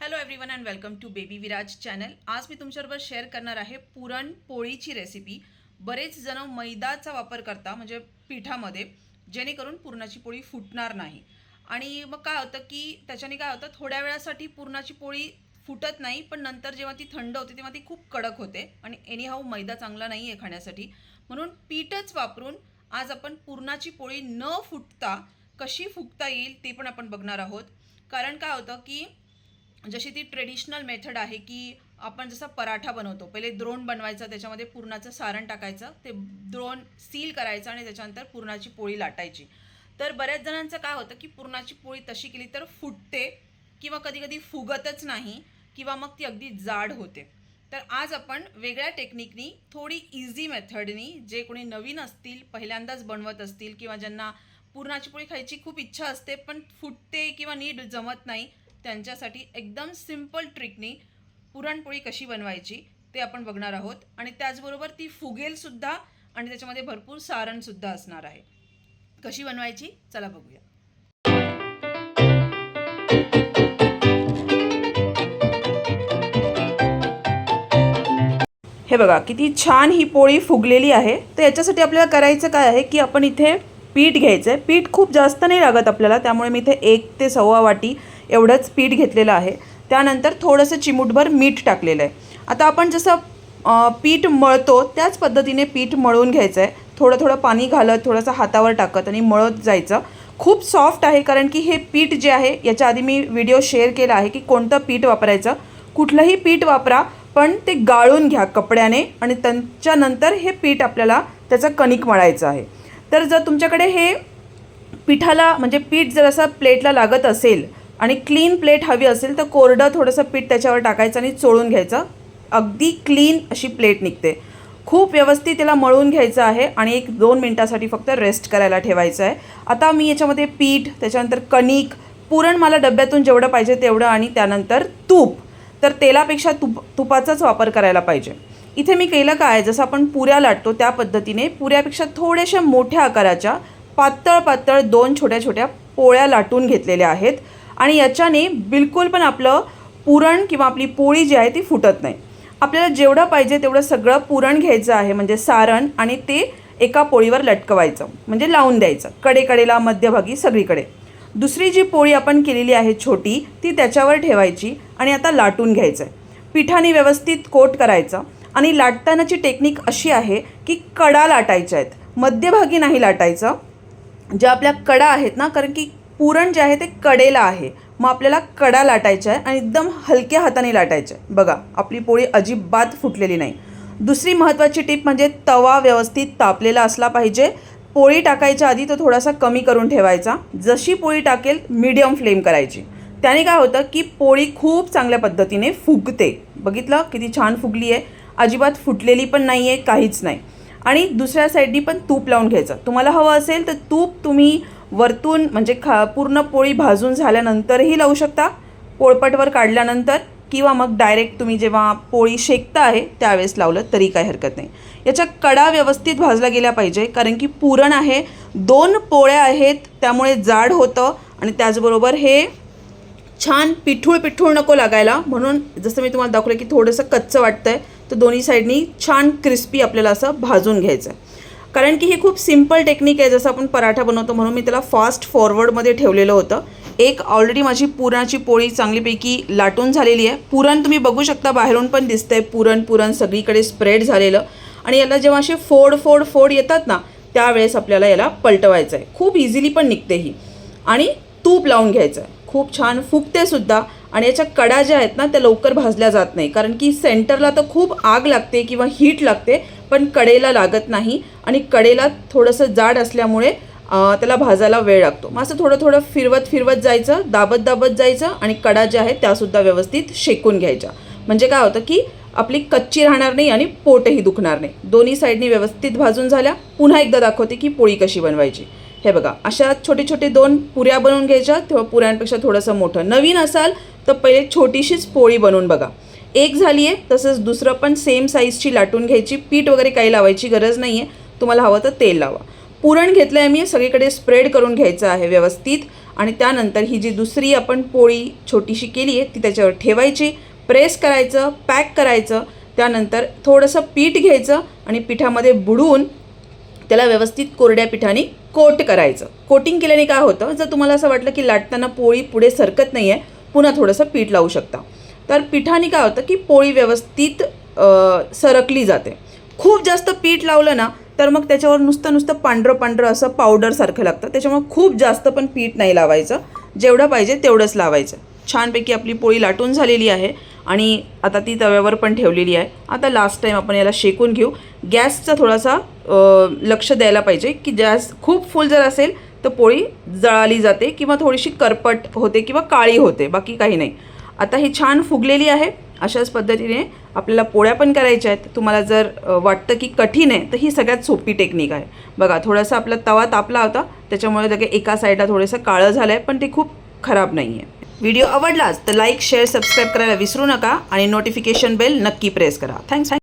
Hello everyone and welcome to baby Viraj channel आज मी तुमच्याबरोबर शेअर करणार आहे पुरणपोळीची रेसिपी बरेच जण मैदाचा वापर करता म्हणजे पिठामध्ये जेणेकरून पुरणाची पोळी फुटणार नाही. आणि मग काय होतं की त्याच्याने काय होतं थोड्या वेळासाठी पुरणाची पोळी फुटत नाही पण नंतर जेव्हा ती थंड होते तेव्हा ती खूप कडक होते. आणि एनी हाऊ मैदा चांगला नाही आहे खाण्यासाठी. म्हणून पीठच वापरून आज आपण पुरणाची पोळी न फुटता कशी फुटता येईल ते पण आपण बघणार आहोत. कारण काय होतं की जशी ती ट्रेडिशनल मेथड आहे की आपण जसा पराठा बनवतो पहिले द्रोण बनवायचा त्याच्यामध्ये पुरणाचं सारण टाकायचं ते द्रोण सील करायचं आणि त्याच्यानंतर पुरणाची पोळी लाटायची. तर बऱ्याच जणांचं काय होतं की पुरणाची पोळी तशी केली तर फुटते किंवा कधी कधी फुगतच नाही किंवा मग ती अगदी जाड होते. तर आज आपण वेगळ्या टेक्निकनी थोडी इझी मेथडनी जे कोणी नवीन असतील पहिल्यांदाच बनवत असतील किंवा ज्यांना पुरणाची पोळी खायची खूप इच्छा असते पण फुटते किंवा नीट जमत नाही त्यांच्यासाठी एकदम सिंपल ट्रिकनी पुरणपोळी कशी बनवायची ते आपण बघणार आहोत. आणि त्याचबरोबर ती फुगेल सुद्धा आणि त्याच्यामध्ये भरपूर सारण सुद्धा असणार आहे. कशी बनवायची? चला बघूया. हे बघा किती छान ही पोळी फुगलेली आहे. तर याच्यासाठी आपल्याला करायचं काय आहे की आपण इथे पीठ घ्यायचं आहे पीठ खूप जास्त नाही लागत आपल्याला त्यामुळे मी इथे एक ते सव्वा वाटी एवढंच पीठ घेतलेलं आहे. त्यानंतर थोडंसं चिमूटभर मीठ टाकलेलं आहे. आता आपण जसं पीठ मळतो त्याच पद्धतीने पीठ मळून घ्यायचं आहे थोडं थोडं पाणी घालत थोडंसं हातावर टाकत आणि मळत जायचं. खूप सॉफ्ट आहे कारण की हे पीठ जे आहे याच्या आधी मी व्हिडिओ शेअर केला आहे की कोणतं पीठ वापरायचं. कुठलंही पीठ वापरा पण ते गाळून घ्या कपड्याने आणि त्यांच्यानंतर हे पीठ आपल्याला त्याचं कणिक मळायचं आहे. तर जर तुमच्याकडे हे पिठाला म्हणजे पीठ जर असं प्लेटला लागत असेल आणि क्लीन प्लेट हवी असेल तर कोरडं थोडंसं पीठ त्याच्यावर टाकायचं आणि चोळून घ्यायचं. अगदी क्लीन अशी प्लेट निघते. खूप व्यवस्थित त्याला मळून घ्यायचं आहे आणि एक दोन मिनटासाठी फक्त रेस्ट करायला ठेवायचं आहे. आता मी याच्यामध्ये पीठ त्याच्यानंतर कणिक पुरण मला डब्यातून जेवढं पाहिजे तेवढं आणि त्यानंतर तूप. तर तेलापेक्षा तुप तुपाचाच वापर करायला पाहिजे. इथे मी केलं काय? जसं आपण पुऱ्या लाटतो त्या पद्धतीने पुऱ्यापेक्षा थोड्याशा मोठ्या आकाराच्या पातळ पातळ दोन छोट्या छोट्या पोळ्या लाटून घेतलेल्या आहेत. आणि याच्याने बिलकुल पण आपलं पुरण किंवा आपली पोळी जी आहे ती फुटत नाही. आपल्याला जेवढं पाहिजे तेवढं सगळं पुरण घ्यायचं आहे म्हणजे सारण आणि ते एका पोळीवर लटकवायचं म्हणजे लावून द्यायचं कडेकडेला मध्यभागी सगळीकडे. दुसरी जी पोळी आपण केलेली आहे छोटी ती त्याच्यावर ठेवायची आणि आता लाटून घ्यायचं आहे पिठाने व्यवस्थित कोट करायचं आणि लाटतानाची टेक्निक अशी आहे की कडा लाटायच्या आहेत. मध्यभागी नाही लाटायचं. ज्या आपल्या कडा आहेत ना कारण की पुरण जे आहे ते कडेला आहे. मग आपल्याला कडा लाटायच्या आहे आणि एकदम हलक्या हाताने लाटायचं आहे. बघा आपली पोळी अजिबात फुटलेली नाही. दुसरी महत्त्वाची टीप म्हणजे तवा व्यवस्थित तापलेला असला पाहिजे. पोळी टाकायच्या आधी तो थोडासा कमी करून ठेवायचा. जशी पोळी टाकेल मीडियम फ्लेम करायची. त्याने काय होतं की पोळी खूप चांगल्या पद्धतीने फुगते. बघितलं किती छान फुगली आहे. अजिबात फुटलेली पण नाही आहे काहीच नाही. आणि दुसऱ्या साईडनी पण तूप लावून घ्यायचं. तुम्हाला हवं असेल तर तूप तुम्ही वरतून म्हणजे खा पूर्ण पोळी भाजून झाल्यानंतरही लावू शकता. पोळपटवर काढल्यानंतर किंवा मग डायरेक्ट तुम्ही जेव्हा पोळी शेकता आहे त्यावेळेस लावलं तरी काही हरकत नाही. याच्या कडा व्यवस्थित भाजल्या गेल्या पाहिजे कारण की पुरण आहे दोन पोळ्या आहेत त्यामुळे जाड होतं आणि त्याचबरोबर हे छान पिठूळ पिठूळ नको लागायला. म्हणून जसं मी तुम्हाला दाखवलं की थोडंसं कच्चं वाटतं आहे तर दोन्ही साईडनी छान क्रिस्पी आपल्याला असं भाजून घ्यायचं आहे कारण की ही खूप सिंपल टेक्निक आहे जसं आपण पराठा बनवतो म्हणून मी त्याला फास्ट फॉरवर्डमध्ये ठेवलेलं होतं. एक ऑलरेडी माझी पुरणाची पोळी चांगलीपैकी लाटून झालेली आहे. पुरण तुम्ही बघू शकता बाहेरून पण दिसतंय पुरण पुरण सगळीकडे स्प्रेड झालेलं. आणि याला जेव्हा असे फोड फोड फोड येतात ना त्यावेळेस आपल्याला याला पलटवायचं आहे खूप इझिली पण निघते ही. आणि तूप लावून घ्यायचं आहे खूप छान फुगते सुद्धा. आणि याच्या कडा ज्या आहेत ना त्या लवकर भाजल्या जात नाही. कारण की सेंटरला तर खूप आग लागते किंवा हीट लागते. पण कडेला लागत नाही आणि कडेला थोडंसं जाड असल्यामुळे त्याला भाजायला वेळ लागतो. मग असं थोडं थोडं फिरवत फिरवत जायचं दाबत दाबत जायचं आणि कडा ज्या आहेत त्यासुद्धा व्यवस्थित शेकून घ्यायच्या. म्हणजे काय होतं की आपली कच्ची राहणार नाही आणि पोटही दुखणार नाही. दोन्ही साईडनी व्यवस्थित भाजून झाल्या. पुन्हा एकदा दाखवते की पोळी कशी बनवायची. हे बघा अशा छोटे छोटे दोन पुऱ्या बनवून घ्यायच्या. तेव्हा पुऱ्यांपेक्षा थोडंसं मोठं. नवीन असाल तर पहिले छोटीशीच पोळी बनवून बघा. एक झाली आहे तसंच दुसरं पण सेम साईजची लाटून घ्यायची. पीठ वगैरे काही लावायची गरज नाही आहे तुम्हाला हवं तर तेल लावा. पुरण घेतलं आहे मी सगळीकडे स्प्रेड करून घ्यायचं आहे व्यवस्थित. आणि त्यानंतर ही जी दुसरी आपण पोळी छोटीशी केली आहे ती त्याच्यावर ठेवायची. प्रेस करायचं पॅक करायचं. त्यानंतर थोडंसं पीठ घ्यायचं आणि पिठामध्ये बुडवून त्याला व्यवस्थित कोरड्या पिठाने कोट करायचं. कोटिंग केल्याने काय होतं? जर तुम्हाला असं वाटलं की लाटताना पोळी पुढे सरकत नाही आहे पुन्हा थोडंसं पीठ लावू शकता. तर पिठाने काय होतं की पोळी व्यवस्थित सरकली जाते. खूप जास्त पीठ लावलं ना तर मग त्याच्यावर नुसतं नुसतं पांढरं पांढरं असं पावडरसारखं लागतं. त्याच्यामुळे खूप जास्त पण पीठ नाही लावायचं. जेवढं पाहिजे तेवढंच लावायचं. छानपैकी आपली पोळी लाटून झालेली आहे आणि आता ती तव्यावर पण ठेवलेली आहे. आता लास्ट टाईम आपण याला शेकून घेऊ. गॅसचा थोडासा लक्ष द्यायला पाहिजे की गॅस खूप फुल जर असेल तर पोळी जळाली जाते किंवा थोडीशी करपट होते किंवा काळी होते. बाकी काही नाही. आता ही छान फुगलेली आहे. अशाच पद्धतीने आपल्याला पोळ्या पण करायच्या आहेत. तुम्हाला जर वाटतं की कठीण आहे तर ही सगळ्यात सोपी टेक्निक आहे. बघा थोडासा आपला तवा तापला होता त्याच्यामुळे लगे एका साईडला थोडंसं काळं झालं आहे पण ते खूप खराब नाही आहे व्हिडिओ आवडलाच तर लाईक शेअर सबस्क्राईब करायला विसरू नका आणि नोटिफिकेशन बेल नक्की प्रेस करा. थँक्स